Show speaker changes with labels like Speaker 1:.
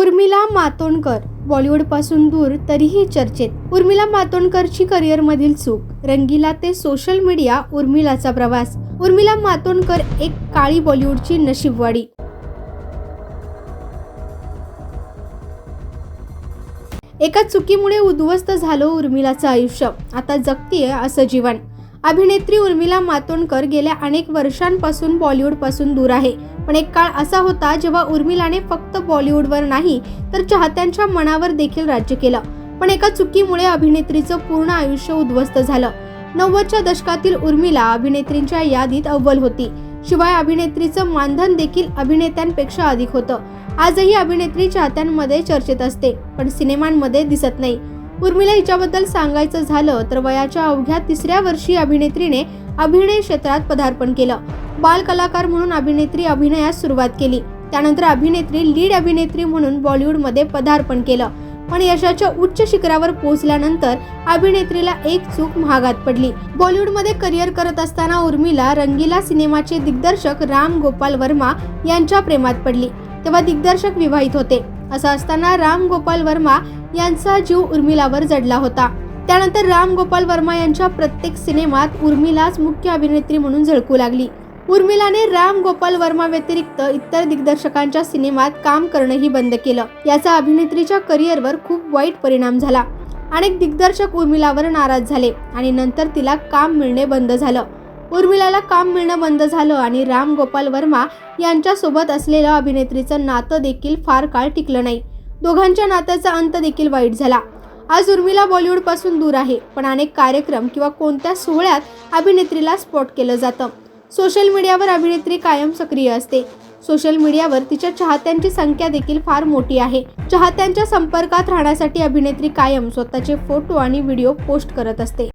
Speaker 1: उर्मिला मातोंडकर. बॉलिवूडपासून दूर तरीही चर्चेत. उर्मिला मातोंडकरची करिअरमधील चूक. रंगीला ते सोशल मीडिया उर्मिलाचा प्रवास. उर्मिला मातोंडकर एक काळी बॉलिवूडची नशीबवाडी. एका चुकीमुळे उद्ध्वस्त झालं उर्मिलाचं आयुष्य. आता जगतीय असं जीवन. अभिनेत्री उर्मिला मातोंडकर गेल्या अनेक वर्षांपासून बॉलिवूडपासून दूर आहे. पण एक काळ असा होता जेव्हा उर्मिलाने फक्त बॉलिवूडवर नाही तर चाहत्यांच्या मनावर देखील राज्य केलं. पण एका चुकीमुळे अभिनेत्रीचं पूर्ण आयुष्य उद्ध्वस्त झालं. नव्वदच्या दशकातील उर्मिला अभिनेत्रींच्या यादीत अव्वल होती. शिवाय अभिनेत्रीचं मानधन देखील अभिनेत्यांपेक्षा अधिक होतं. आजही अभिनेत्री चाहत्यांमध्ये चर्चेत असते पण सिनेमांमध्ये दिसत नाही. उर्मिला हिच्याबद्दल सांगायचं झालं तर वयाच्या अवघ्या तिसऱ्या वर्षी अभिनेत्रीने अभिनय क्षेत्रात पदार्पण केलं. बाल कलाकार म्हणून अभिनेत्री अभिनयास सुरुवात केली. त्यानंतर अभिनेत्री लीड अभिनेत्री म्हणून बॉलिवूडमध्ये पदार्पण केलं. पण यशाच्या उच्च शिखरावर पोहोचल्यानंतर अभिनेत्रीला एक चूक महागात पडली. बॉलिवूडमध्ये करिअर करत असताना उर्मिला रंगीला सिनेमाचे दिग्दर्शक राम गोपाल वर्मा यांच्या प्रेमात पडली. तेव्हा दिग्दर्शक विवाहित होते. असं असताना राम गोपाल वर्मा यांचा जीव उर्मिलावर जडला होता. त्यानंतर राम गोपाल वर्मा यांच्या प्रत्येक सिनेमात उर्मिलाच मुख्य अभिनेत्री म्हणून झळकू लागली. उर्मिलाने राम गोपाल वर्मा व्यतिरिक्त इतर दिग्दर्शकांच्या सिनेमात काम करणंही बंद केलं. याचा अभिनेत्रीच्या करिअरवर खूप वाईट परिणाम झाला. अनेक दिग्दर्शक उर्मिलावर नाराज झाले आणि नंतर तिला काम मिळणे बंद झालं. उर्मिलाला काम मिळणं बंद झालं आणि राम गोपाल वर्मा यांच्यासोबत असलेलं अभिनेत्रीचं नातं देखील फार काळ टिकलं नाही. दोघांच्या नात्याचा अंत देखील वाईट झाला. आज उर्मिला बॉलिवूडपासून दूर आहे पण अनेक कार्यक्रम किंवा कोणत्या सोहळ्यात अभिनेत्रीला स्पॉट केलं जातं. सोशल मीडियावर अभिनेत्री कायम सक्रिय असते. सोशल मीडियावर तिच्या चाहत्यांची संख्या देखील फार मोठी आहे. चाहत्यांच्या संपर्कात राहण्यासाठी अभिनेत्री कायम स्वतःचे फोटो आणि व्हिडिओ पोस्ट करत असते.